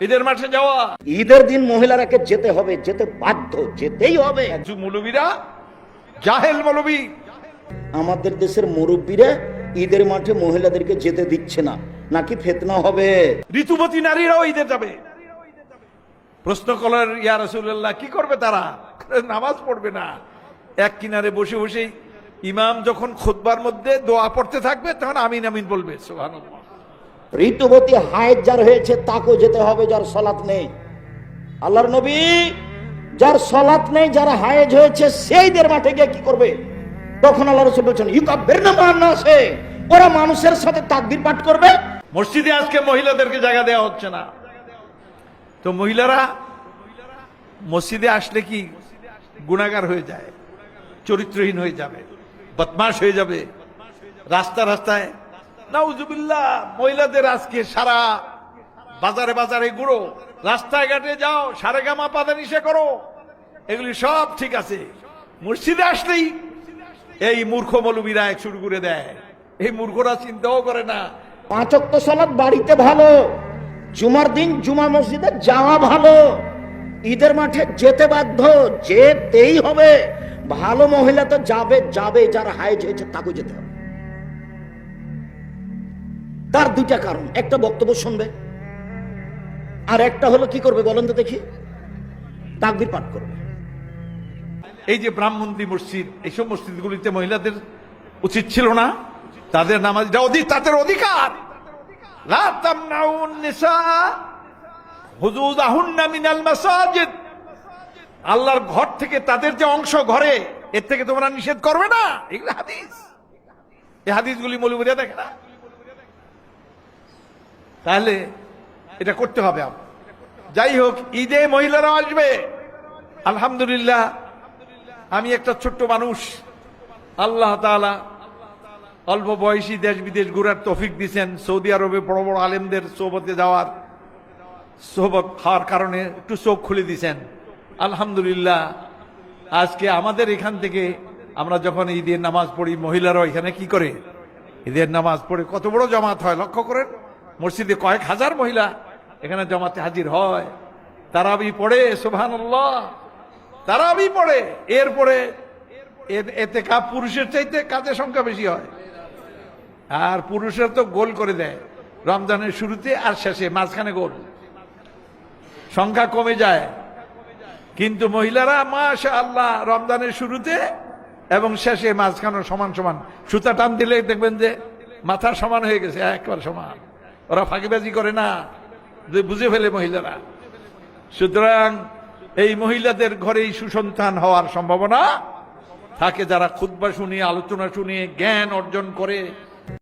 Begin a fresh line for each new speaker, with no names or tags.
ঈদের মাঠে যাওয়া।
ঈদের দিন মহিলারাকে যেতে হবে যেতে বাধ্য যেতেই হবে।
কিছু মৌলবীরা জাহেল মৌলবী।
আমাদের দেশের মুরব্বীরা ঈদের মাঠে মহিলাদেরকে যেতে দিচ্ছে না নাকি ফেতনা হবে?
ঋতুবতী নারীরাও ঈদে যাবে। প্রশ্ন করার ইয়া রসুল্লাহ কি করবে তারা? নামাজ পড়বে না। এক কিনারে বসে বসে ইমাম যখন খোদবার মধ্যে দোয়া পড়তে থাকবে তখন আমিন আমিন বলবে সুবহানাল্লাহ।
ঋতুবতী হায়ের যার হয়েছে, তাকেও যেতে হবে যার সলাৎ নেই। আল্লাহর নবী যার সলাৎ নেই, যারা হায়েজ হয়েছে, সেইদের মাঠে গিয়ে কি করবে? তখন আল্লাহ রসুল বলছেন ইউকাব্বের না আছে ওরা মানুষের সাথে তাকবির পাঠ করবে।
মসজিদে আজকে মহিলাদেরকে জায়গা দেওয়া হচ্ছে না। তো মহিলারা মসজিদে আসলে কি গুণাগার হয়ে যায়, চরিত্রহীন হয়ে যাবে বদমাস হয়ে যাবে, রাস্তা রাস্তায় নাউজুবিল্লাহ, মহিলাদের আজকে সারা বাজারে বাজারে ঘুরো রাস্তায় ঘাটে যাও, সারে গামা পাতা নিষে করো, এগুলি সব ঠিক আছে। মসজিদে আসলেই এই মূর্খ মৌলবীরা এক শুরু করে দেয়। এই মূর্খরা চিন্তাও করে না।
পাঁচক্ত সলাৎ বাড়িতে ভালো, জুমার দিন জুমা মসজিদে যাওয়া ভালো। ঈদের মাঠে যেতে বাধ্য, যেতেই হবে। ভালো মহিলা তো যাবে যাবে, যার হাইজ হয়েছে তাকে যেতে হবে। তার দুইটা কারণ। একটা বক্তব্য শুনবে, আর একটা হলো কি করবে বলেন তো দেখি? তাকবির পাঠ করবে।
এই যে ব্রাহ্মণদী মসজিদ, এইসব মসজিদগুলিতে মহিলাদের উচিত ছিল না? তাদের নামাজ অধিক তাদের অধিকার। আল্লাহর ঘর থেকে তাদের যে অংশ ঘরে, এর থেকে তোমরা নিষেধ করবে না? এগুলো হাদিস। এই হাদিসগুলি মৌলবীরা দেখে না? তাহলে এটা করতে হবে। যাই হোক, ঈদে মহিলারা আসবে। আলহামদুলিল্লাহ, আমি একটা ছোট্ট মানুষ। আল্লাহ তাআলা অল্প বয়সী দেশ বিদেশ ঘুরার তফিক দিছেন। সৌদি আরবে বড় বড় আলেমদের সোহবতে যাওয়ার সোহবত হওয়ার কারণে একটু চোখ খুলে দিছেন। আলহামদুলিল্লাহ, আজকে আমাদের এখান থেকে আমরা যখন ঈদের নামাজ পড়ি মহিলারা এখানে কি করে? ঈদের নামাজ পড়ে কত বড় জামাত হয়, লক্ষ্য করেন? মসজিদে কয়েক হাজার মহিলা এখানে জমাতে হাজির হয়। তারাবি পড়ে, সুবহানাল্লাহ। তারাবি পড়ে। এরপরে এতে কাপ পুরুষের চাইতে কাজের সংখ্যা বেশি হয়। আর পুরুষের তো গোল করে দেয়। রমজানের শুরুতে আর শেষে মাঝখানে গোল। সংখ্যা কমে যায়। কিন্তু মহিলারা মাশা আল্লাহ রমজানের শুরুতে এবং শেষে মাঝখানে সমান সমান সুতা টান দিলে দেখবেন যে মাথা সমান হয়ে গেছে, একবার সমান। ওরা ফাঁকিবাজি করে না। যে বুঝে ফেলে মহিলারা। সুতরাং এই মহিলাদের ঘরেই সুসন্তান হওয়ার সম্ভাবনা থাকে যারা খুদ্া শুনিয়ে, আলোচনা শুনিয়ে, জ্ঞান অর্জন করে।